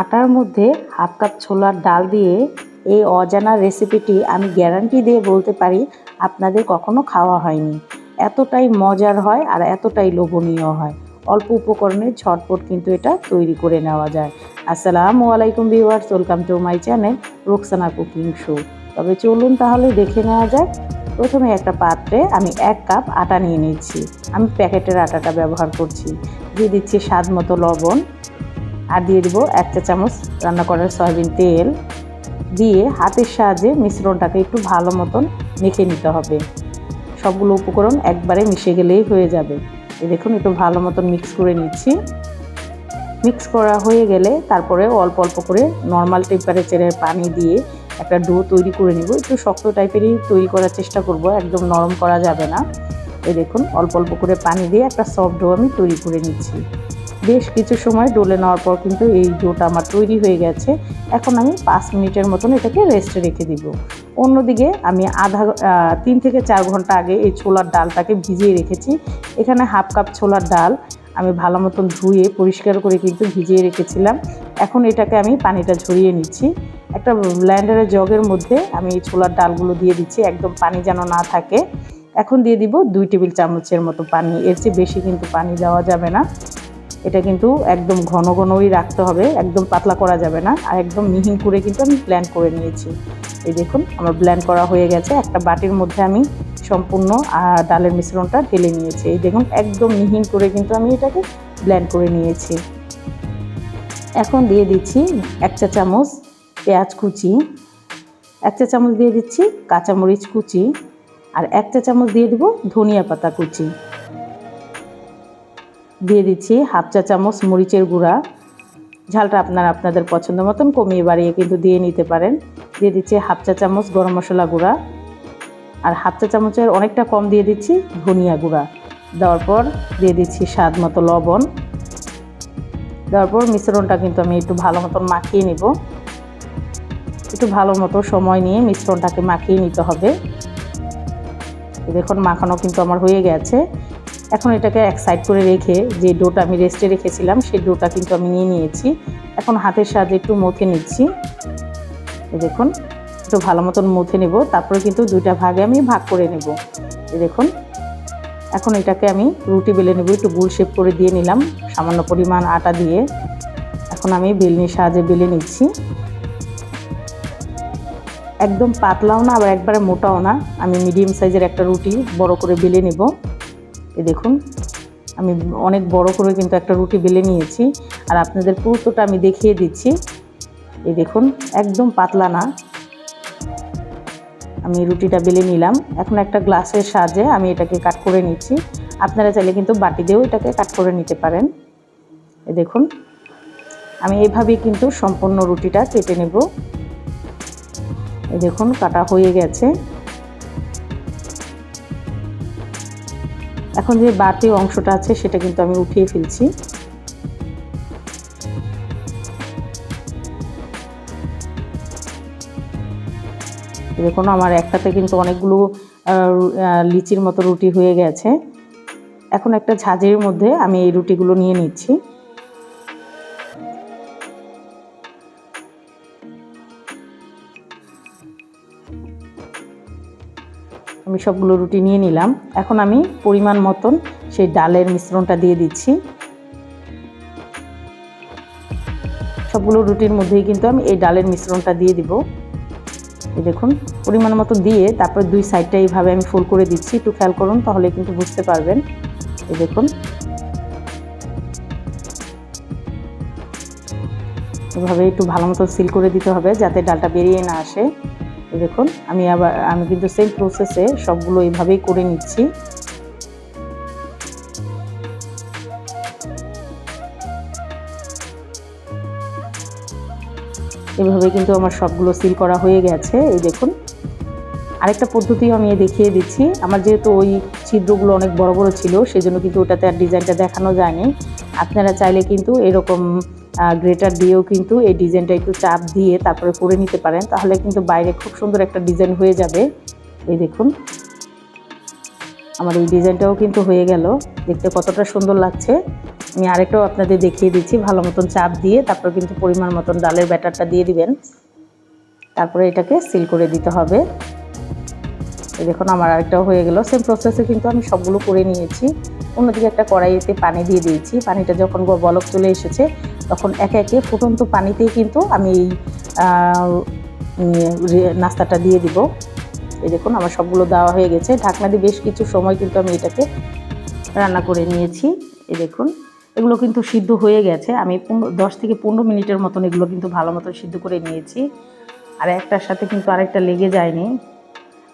আটার মধ্যে half cup ছোলার ডাল দিয়ে এই অজানা রেসিপিটি আমি গ্যারান্টি দিয়ে বলতে পারি, আপনাদের কখনো খাওয়া হয়নি। এতটাই মজার হয় আর এতটাই লোভনীয় হয়। অল্প উপকরণে ঝটপট কিন্তু এটা তৈরি করে নেওয়া যায়। আসসালামু আলাইকুম viewers, welcome to my channel Roksana cooking show. তবে চলুন তাহলে দেখে নেওয়া যাক। প্রথমে একটা পাত্রে আমি এক কাপ আটা নিয়ে নিচ্ছি। আমি প্যাকেটের আটাটা ব্যবহার করছি। দিয়ে দিচ্ছি স্বাদ মতো লবণ। আর দিয়ে দিব এক চা চামচ রান্না করার সয়াবিন তেল। দিয়ে হাতের সাহায্যে মিশ্রণটাকে একটু ভালো মতন মেখে নিতে হবে। সবগুলো উপকরণ একবারে মিশে গেলেই হয়ে যাবে। এই দেখুন, একটু ভালো মতন মিক্স করে নিচ্ছি। মিক্স করা হয়ে গেলে তারপরে অল্প অল্প করে নর্মাল টেম্পারেচারের পানি দিয়ে একটা ডো তৈরি করে নিব। একটু শক্ত টাইপেরই তৈরি করার চেষ্টা করব, একদম নরম করা যাবে না। এই দেখুন, অল্প অল্প করে পানি দিয়ে একটা সফট ডো আমি তৈরি করে নিচ্ছি। বেশ কিছু সময় ডলে নেওয়ার পর কিন্তু এই ডোটা আমার তৈরি হয়ে গেছে। এখন আমি পাঁচ মিনিটের মতন এটাকে রেস্টে রেখে দিব। অন্যদিকে আমি আধা তিন থেকে চার ঘণ্টা আগে এই ছোলার ডালটাকে ভিজিয়ে রেখেছি। এখানে হাফ কাপ ছোলার ডাল আমি ভালো মতন ধুয়ে পরিষ্কার করে কিন্তু ভিজিয়ে রেখেছিলাম। এখন এটাকে আমি পানিটা ঝরিয়ে নিচ্ছি। একটা ব্ল্যান্ডারের জগের মধ্যে আমি এই ছোলার ডালগুলো দিয়ে দিচ্ছি, একদম পানি যেন না থাকে। এখন দিয়ে দিব দুই টেবিল চামচের মতো পানি। এর চেয়ে বেশি কিন্তু পানি দেওয়া যাবে না। এটা কিন্তু একদম ঘন ঘনই রাখতে হবে, একদম পাতলা করা যাবে না, আর একদম মিহিন করে কিন্তু আমি ব্ল্যান্ড করে নিয়েছি। এই দেখুন, আমার ব্ল্যান্ড করা হয়ে গেছে। একটা বাটির মধ্যে আমি সম্পূর্ণ ডালের মিশ্রণটা ঢেলে নিয়েছি। এই দেখুন, একদম মিহিন করে কিন্তু আমি এটাকে ব্ল্যান্ড করে নিয়েছি। এখন দিয়ে দিচ্ছি এক চা চামচ পেঁয়াজ কুচি, এক চা চামচ দিয়ে দিচ্ছি কাঁচামরিচ কুচি, আর এক চা চামচ দিয়ে দেবো ধনিয়া পাতা কুচি। দিয়ে দিচ্ছি হাফ চা চামচ মরিচের গুঁড়া। ঝালটা আপনারা আপনাদের পছন্দ মতন কমিয়ে বাড়িয়ে কিন্তু দিয়ে নিতে পারেন। দিয়ে দিচ্ছি হাফ চা চামচ গরম মশলা গুঁড়া। আর হাফ চা চামচের অনেকটা কম দিয়ে দিচ্ছি ধনিয়া গুঁড়া। দেওয়ার পর দিয়ে দিচ্ছি স্বাদ মতো লবণ। দেওয়ার পর মিশ্রণটা কিন্তু আমি একটু ভালো মতন মাখিয়ে নেব। একটু ভালো মতো সময় নিয়ে মিশ্রণটাকে মাখিয়ে নিতে হবে। দেখুন, মাখানো কিন্তু আমার হয়ে গেছে। এখন এটাকে এক সাইড করে রেখে যে ডোটা আমি রেস্টে রেখেছিলাম, সেই ডোটা কিন্তু আমি নিয়ে নিয়েছি। এখন হাতের সাহায্যে একটু মথে নিচ্ছি। দেখুন, একটু ভালো মতন মথে নেব, তারপরে কিন্তু দুইটা ভাগে আমি ভাগ করে নেব। দেখুন, এখন এটাকে আমি রুটি বেলে নেব, একটু গুল শেপ করে দিয়ে নিলাম, সামান্য পরিমাণ আটা দিয়ে। এখন আমি বেলনির সাহায্যে বেলে নিচ্ছি। একদম পাতলাও না, আবার একবারে মোটাও না। আমি মিডিয়াম সাইজের একটা রুটি বড় করে বেলে নেব। এই দেখুন, আমি অনেক বড় করে কিন্তু একটা রুটি বেলে নিয়েছি, আর আপনাদের পুরোটা আমি দেখিয়ে দিচ্ছি। এই দেখুন, একদম পাতলা না। আমি রুটিটা বেলে নিলাম। এখন একটা গ্লাসের সাহায্যে আমি এটাকে কাট করে নিচ্ছি। আপনারা চাইলে কিন্তু বাটি দিয়েও এটাকে কাট করে নিতে পারেন। এ দেখুন, আমি এভাবেই কিন্তু সম্পূর্ণ রুটিটা কেটে নেব। এ দেখুন, কাটা হয়ে গেছে। এখন যে বাড়তি অংশটা আছে সেটা কিন্তু আমি উঠিয়ে ফেলছি। দেখুন, আমার একটাতে কিন্তু অনেকগুলো লিচির মতো রুটি হয়ে গেছে। এখন একটা ঝাঁঝের মধ্যে আমি এই রুটিগুলো নিয়ে নিচ্ছি। আমি সবগুলো রুটি নিয়ে নিলাম। এখন আমি পরিমাণ মতন সেই ডালের মিশ্রণটা দিয়ে দিচ্ছি। সবগুলো রুটির মধ্যেই কিন্তু আমি এই ডালের মিশ্রণটা দিয়ে দিব। এই দেখুন, পরিমাণ মতো দিয়ে তারপর দুই সাইডটা এইভাবে আমি ফুল করে দিচ্ছি। একটু খেয়াল করুন, তাহলে কিন্তু বুঝতে পারবেন। এই দেখুন। এভাবে একটু ভালো মতো সিল করে দিতে হবে, যাতে ডালটা বেরিয়ে না আসে। দেখুন, আমি আবার, আমি কিন্তু সেম প্রসেসে সবগুলো এইভাবেই করে নিচ্ছি। এভাবে কিন্তু আমার সবগুলো সিল করা হয়ে গেছে, এই দেখুন। আরেকটা পদ্ধতিও আমি দেখিয়ে দিচ্ছি। আমার যেহেতু ওই ছিদ্রগুলো অনেক বড় বড় ছিল, সেজন্য কিন্তু ওটাতে আর ডিজাইনটা দেখানো যায়নি। আপনারা চাইলে কিন্তু এরকম গ্রেটার দিয়েও কিন্তু এই ডিজাইনটা একটু চাপ দিয়ে তারপরে করে নিতে পারেন। তাহলে কিন্তু বাইরে খুব সুন্দর একটা ডিজাইন হয়ে যাবে। এই দেখুন। আমার এই ডিজাইনটাও কিন্তু হয়ে গেল। দেখতে কতটা সুন্দর লাগছে। আমি আরেকটাও আপনাদের দেখিয়ে দিচ্ছি। ভালো মতন চাপ দিয়ে তারপর কিন্তু পরিমাণ মতন ডালের ব্যাটারটা দিয়ে দিবেন। তারপরে এটাকে সিল করে দিতে হবে। দেখুন, আমার আরেকটাও হয়ে গেল। সেম প্রসেসে কিন্তু আমি সবগুলো করে নিয়েছি। অন্যদিকে একটা কড়াইতে পানি দিয়ে দিয়েছি। পানিটা যখন বলক চলে এসেছে, তখন একে একে ফুটন্ত পানিতেই কিন্তু আমি এই নাস্তাটা দিয়ে দিব। এই দেখুন, আমার সবগুলো দেওয়া হয়ে গেছে। ঢাকনা দিয়ে বেশ কিছু সময় কিন্তু আমি এটাকে রান্না করে নিয়েছি। এই দেখুন, এগুলো কিন্তু সিদ্ধ হয়ে গেছে। আমি দশ থেকে পনেরো মিনিটের মতন এগুলো কিন্তু ভালো মতো সিদ্ধ করে নিয়েছি। আর একটার সাথে কিন্তু আরেকটা লেগে যায়নি।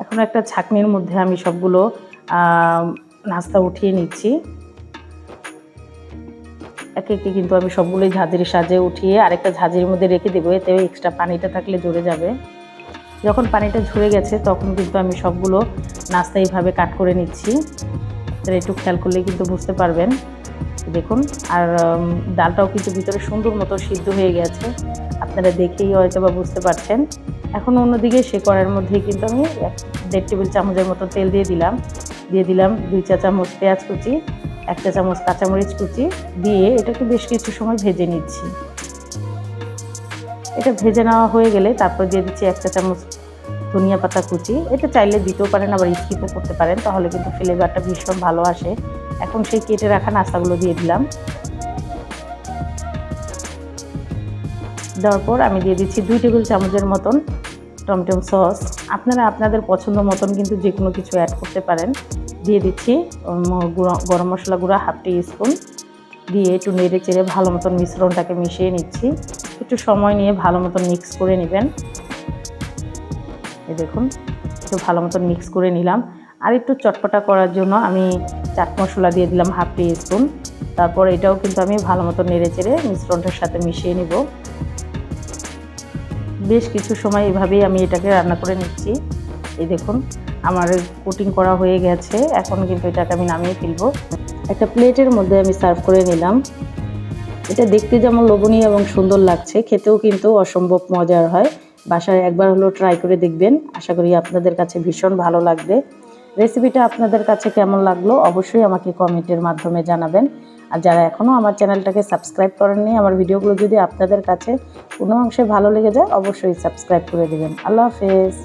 এখন একটা ছাকনির মধ্যে আমি সবগুলো নাস্তা উঠিয়ে নিচ্ছি। একে একে কিন্তু আমি সবগুলোই ঝাঁঝরি সাজে উঠিয়ে আরেকটা ঝাঁঝরির মধ্যে রেখে দেবো, এতে এক্সট্রা পানিটা থাকলে জড়ে যাবে। যখন পানিটা ঝরে গেছে, তখন কিন্তু আমি সবগুলো নাস্তা এইভাবে কাট করে নিচ্ছি। একটু খেয়াল করলে কিন্তু বুঝতে পারবেন। দেখুন, আর ডালটাও কিন্তু ভিতরে সুন্দর মতো সিদ্ধ হয়ে গেছে। আপনারা দেখেই হয়তো বা বুঝতে পারছেন। এখন অন্যদিকে সে কড়াইয়ের মধ্যেই কিন্তু আমি এক দেড় টেবিল চামচের মতো তেল দিয়ে দিলাম। দিয়ে দিলাম দুই চা চামচ পেঁয়াজ কুচি, এক চা চামচ কাঁচামরিচ কুচি দিয়ে এটাকে বেশ কিছু সময় ভেজে নিচ্ছি। এটা ভেজে নেওয়া হয়ে গেলে তারপর দিয়ে দিচ্ছি এক চা চামচ ধনিয়া পাতা কুচি। এটা চাইলে দিতেও পারেন, আবার স্কিপও করতে পারেন, তাহলে কিন্তু ফ্লেভারটা ভীষণ ভালো আসে। এখন সেই কেটে রাখা নাস্তাগুলো দিয়ে দিলাম। দেওয়ার পর আমি দিয়ে দিচ্ছি দুই টেবিল চামচের মতন টমটম সস। আপনারা আপনাদের পছন্দ মতন কিন্তু যে কোনো কিছু অ্যাড করতে পারেন। দিয়ে দিচ্ছি গরম মশলা গুঁড়া হাফ টি স্পুন দিয়ে একটু নেড়ে চেড়ে ভালো মতন মিশ্রণটাকে মিশিয়ে নিচ্ছি। একটু সময় নিয়ে ভালো মতন মিক্স করে নেবেন। এই দেখুন, একটু ভালো মতন মিক্স করে নিলাম। আর একটু চটপটা করার জন্য আমি চাট মশলা দিয়ে দিলাম হাফ টি স্পুন তারপর এটাও কিন্তু আমি ভালো মতো নেড়ে চেড়ে মিশ্রণটার সাথে মিশিয়ে নিব। বেশ কিছু সময় এভাবেই আমি এটাকে রান্না করে নিচ্ছি। এই দেখুন, আমার কোটিং করা হয়ে গেছে। এখন কিন্তু এটাকে আমি নামিয়ে ফেলব। একটা প্লেটের মধ্যে আমি সার্ভ করে নিলাম। এটা দেখতে যেমন লোভনীয় এবং সুন্দর লাগছে, খেতেও কিন্তু অসম্ভব মজার হয়। বাসায় একবার হলো ট্রাই করে দেখবেন। আশা করি আপনাদের কাছে ভীষণ ভালো লাগবে। রেসিপিটা আপনাদের কাছে কেমন লাগল অবশ্যই আমাকে কমেন্টের মাধ্যমে জানাবেন। আর যারা এখনও আমার চ্যানেলটাকে সাবস্ক্রাইব করেননি, আমার ভিডিওগুলো যদি আপনাদের কাছে কোনো অংশে ভালো লেগে যায়, অবশ্যই সাবস্ক্রাইব করে দেবেন। আল্লাহ হাফেজ।